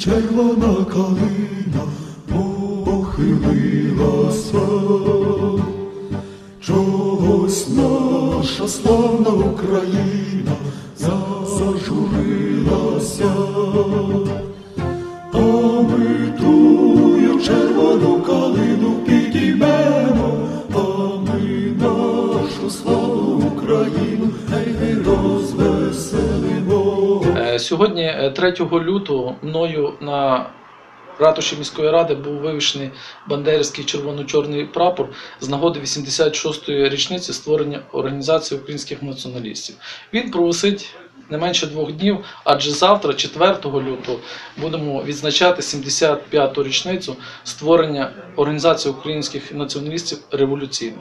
червона калина похилилася, чогось наша славна Україна зажурилася, а ми тую червону калину підіймемо, а ми нашу славну Україну гей, гей, розвеселимо. Е, Сьогодні, е, 3 лютого, мною на ратуші міської ради був вивішений бандерівський червоно-чорний прапор з нагоди 86-ї річниці створення Організації українських націоналістів. Він провисить не менше двох днів, адже завтра, 4 лютого, будемо відзначати 75-ту річницю створення Організації українських націоналістів революційно.